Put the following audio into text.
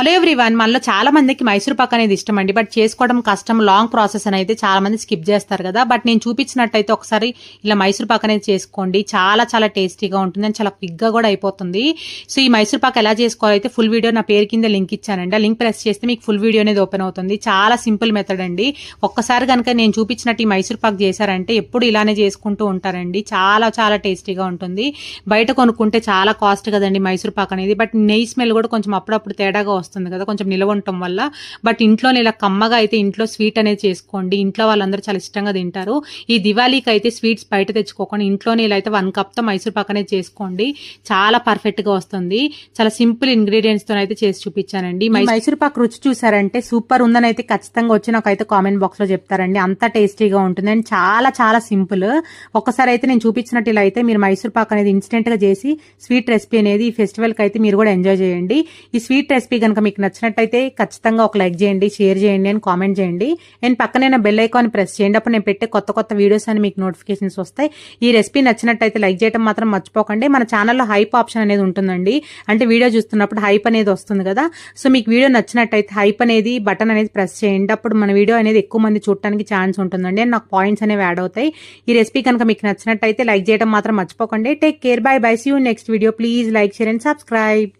Hello everyone మనలో చాలా మందికి మైసూర్ పాక్ అనేది ఇష్టం అండి. బట్ చేసుకోవడం కష్టం లాంగ్ ప్రాసెస్ అని అయితే చాలా మంది స్కిప్ చేస్తారు కదా. బట్ నేను చూపించినట్టయితే ఒకసారి ఇలా మైసూర్ పాక్ అనేది చేసుకోండి. చాలా చాలా టేస్టీగా ఉంటుంది అండ్ చాలా క్విక్గా కూడా అయిపోతుంది. సో ఈ మైసూర్ పాక్ ఎలా చేసుకోవాలైతే ఫుల్ వీడియో నా పేరు కింద లింక్ ఇచ్చానండి. ఆ లింక్ ప్రెస్ చేస్తే మీకు ఫుల్ వీడియో అనేది ఓపెన్ అవుతుంది. చాలా సింపుల్ మెథడ్ అండి. ఒక్కసారి కనుక నేను చూపించినట్టు ఈ మైసూర్ పాక్ చేశారంటే ఎప్పుడు ఇలానే చేసుకుంటూ ఉంటారండి. చాలా చాలా టేస్టీగా ఉంటుంది. బయట కొనుక్కుంటే చాలా కాస్ట్ కదండి మైసూర్ పాక్ అనేది. బట్ నెయ్యి స్మెల్ కూడా కొంచెం అప్పుడప్పుడు తేడాగా వస్తుంది. కదా కొంచెం నిలవ ఉండటం వల్ల. బట్ ఇంట్లోనే ఇలా కమ్మగా అయితే ఇంట్లో స్వీట్ అనేది చేసుకోండి. ఇంట్లో వాళ్ళందరూ చాలా ఇష్టంగా తింటారు. ఈ దివాళీకి అయితే స్వీట్స్ బయట తెచ్చుకోకుండా. ఇంట్లోనే ఇలా అయితే వన్ కప్తో మైసూర్ పాక్ అనేది చేసుకోండి. చాలా పర్ఫెక్ట్గా వస్తుంది. చాలా సింపుల్ ఇంగ్రీడియంట్స్తో అయితే చేసి చూపించానండి. మైసూర్ పాక్ రుచి చూసారంటే సూపర్ ఉందని అయితే ఖచ్చితంగా వచ్చి నాకైతే కామెంట్ బాక్స్లో చెప్తారండి. అంత టేస్టీగా ఉంటుంది అండ్ చాలా చాలా సింపుల్. ఒక్కసారి అయితే నేను చూపించినట్టు ఇలా అయితే మీరు మైసూర్ పాక్ అనేది ఇన్స్టెంట్గా చేసి స్వీట్ రెసిపీ అనేది ఈ ఫెస్టివల్కి అయితే మీరు కూడా ఎంజాయ్ చేయండి. ఈ స్వీట్ రెసిపీ కనుక మీకు నచ్చినట్టయితే ఖచ్చితంగా ఒక లైక్ చేయండి షేర్ చేయండి అని కామెంట్ చేయండి. అండ్ పక్కనే బెల్ ఐకాన్ ప్రెస్ చేయండి. అప్పుడు నేను పెట్టే కొత్త కొత్త వీడియోస్ అని మీకు నోటిఫికేషన్స్ వస్తాయి. ఈ రెసిపీ నచ్చినట్టయితే లైక్ చేయడం మాత్రం మర్చిపోకండి. మన ఛానల్లో హైప్ ఆప్షన్ అనేది ఉంటుందండి. అంటే వీడియో చూస్తున్నప్పుడు హైప్ అనేది వస్తుంది కదా. సో మీకు వీడియో నచ్చినట్టయితే హైప్ అనేది బటన్ అనేది ప్రెస్ చేయండి. అప్పుడు మన వీడియో అనేది ఎక్కువ మంది చూడటానికి ఛాన్స్ ఉంటుందండి. అండ్ నాకు పాయింట్స్ అనేవి యాడ్ అవుతాయి. ఈ రెసిపీ కనుక మీకు నచ్చినట్టయితే లైక్ చేయడం మాత్రం మర్చిపోకండి. Take care. Bye bye. See you next video. Please like share and subscribe.